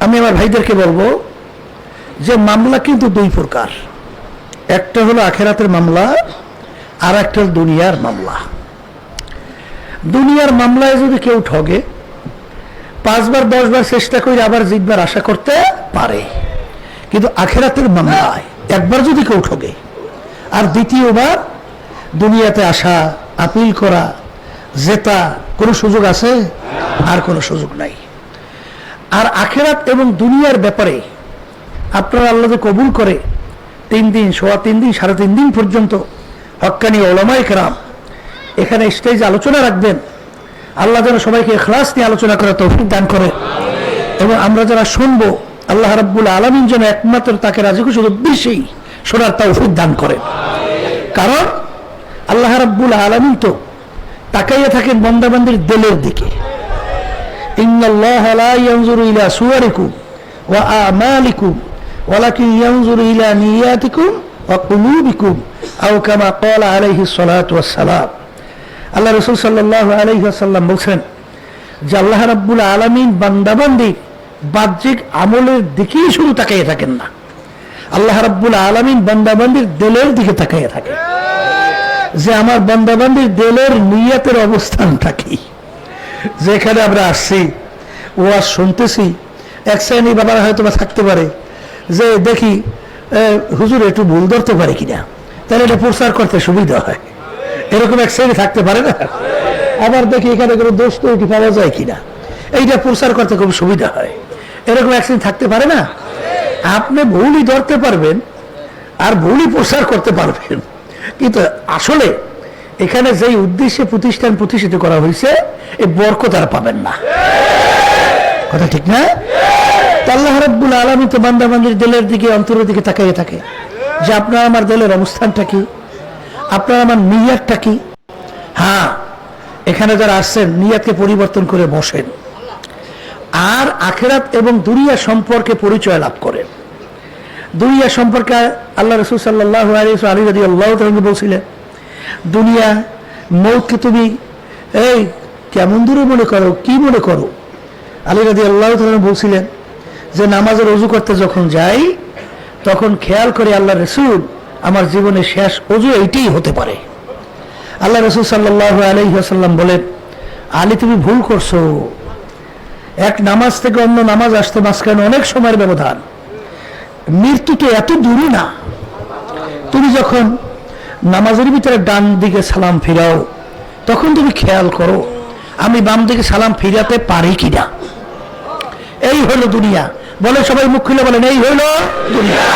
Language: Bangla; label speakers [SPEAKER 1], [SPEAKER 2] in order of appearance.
[SPEAKER 1] আমি আমার ভাইদেরকে বলব যে মামলা কিন্তু দুই প্রকার। একটা হলো আখেরাতের মামলা আর একটা দুনিয়ার মামলা। দুনিয়ার মামলায় যদি কেউ ঠগে, পাঁচবার, দশবার চেষ্টা করে আবার জিতবার আশা করতে পারে। কিন্তু আখেরাতের মামলায় একবার যদি কেউ ঠগে, আর দ্বিতীয়বার দুনিয়াতে আসা, আপিল করা, জেতা কোনো সুযোগ আছে? আর কোনো সুযোগ নাই। আর আখেরাত এবং দুনিয়ার ব্যাপারে আপনারা আল্লাহকে কবুল করে তিন দিন, সোয়া তিন দিন, সাড়ে তিন দিন পর্যন্ত হক্কানি ওলামাই কেরাম এখানে স্টেজ আলোচনা রাখবেন। আল্লাহ যেন সবাইকে এখলাস নিয়ে আলোচনা করে তৌফিক দান করে। এবং আমরা যারা শুনব, আল্লাহ রাব্বুল আলমিন যেন একমাত্র তাকে রাজি খুশি উদ্দেশ্যেই শোনার তৌফিক দান করেন। কারণ আল্লাহ রাব্বুল আলমিন তো তাকাইয়া থাকেন বন্দাবান্দির দিলের দিকে। ইন্নাল্লাহ আল্লাহ রসুল সাল্লাল্লাহু আলাইহি ওয়াসাল্লাম যে আল্লাহ রাব্বুল আলামিন বান্দাবান্দি বাহ্যিক আমলের দিকেই শুধু তাকিয়ে থাকেন না। আল্লাহ রাব্বুল আলমিন বন্দাবান্দির দেলের দিকে তাকাইয়ে থাকে যে আমার বন্দাবান্দির দেলের নিয়াতের অবস্থান থাকি। যেখানে আমরা আসছি ওয়াজ শুনতেছি, এক শ্রেণি বাবারা হয়তো বা থাকতে পারে, যে দেখি হুজুর একটু ভুল ধরতে পারে কিনা? তাহলে এটা প্রচার করতে সুবিধা হয়। এরকম এক শ্রেণি থাকতে পারে না? আবার দেখি এখানে কোনো দোষ তো কি পাওয়া যায় কিনা? এইটা প্রচার করতে খুব সুবিধা হয়। এরকম এক শ্রেণি থাকতে পারে না? আপনি ভুলই ধরতে পারবেন, আর ভুলই প্রচার করতে পারবেন। কিন্তু আসলে এখানে যেই উদ্দেশ্যে প্রতিষ্ঠান প্রতিষ্ঠিত করা হয়েছে, এই বরকত আর পাবেন না। কথা ঠিক না? আল্লাহ রাব্বুল আলমী তো বান্দাবান্দির দিলের দিকে, অন্তরের দিকে তাকাইয়ে থাকে। যে আপনার আমার দিলের অবস্থানটা কি? আপনার আমার নিয়াতটা কি? হ্যাঁ এখানে যারা আসছেন, নিয়াতকে পরিবর্তন করে বসেন। আর আখেরাত এবং দুনিয়া সম্পর্কে পরিচয় লাভ করেন। দুনিয়া সম্পর্কে আল্লাহ রসুল সাল্লাহ আলী আলী আল্লাহ বলছিলেন দুনিয়া, মৌতকে তুমি, এই, কেমন দূরে মনে করো, কি মনে করো? আলী রাজি আল্লাহ বলছিলেন যে, নামাজের অজু করতে যখন যাই, তখন খেয়াল করে আল্লাহ রসুল, আমার জীবনের শেষ অজু এইটাই হতে পারে। আল্লাহ রসুল সাল্লাহ আলহিহাসাল্লাম বলেন, আলী, তুমি ভুল করছ। এক নামাজ থেকে অন্য নামাজ আসতে মাঝখানে অনেক সময়ের ব্যবধান। মৃত্যু তো এত দূরে না। তুমি যখন নামাজের ভিতরে ডান দিকে সালাম ফিরাও, তখন তুমি খেয়াল করো, আমি বাম দিকে সালাম ফিরাতে পারি কিনা। এই হলো দুনিয়া। বলে সবাই মুখ খুলে বলেন, এই হলো দুনিয়া।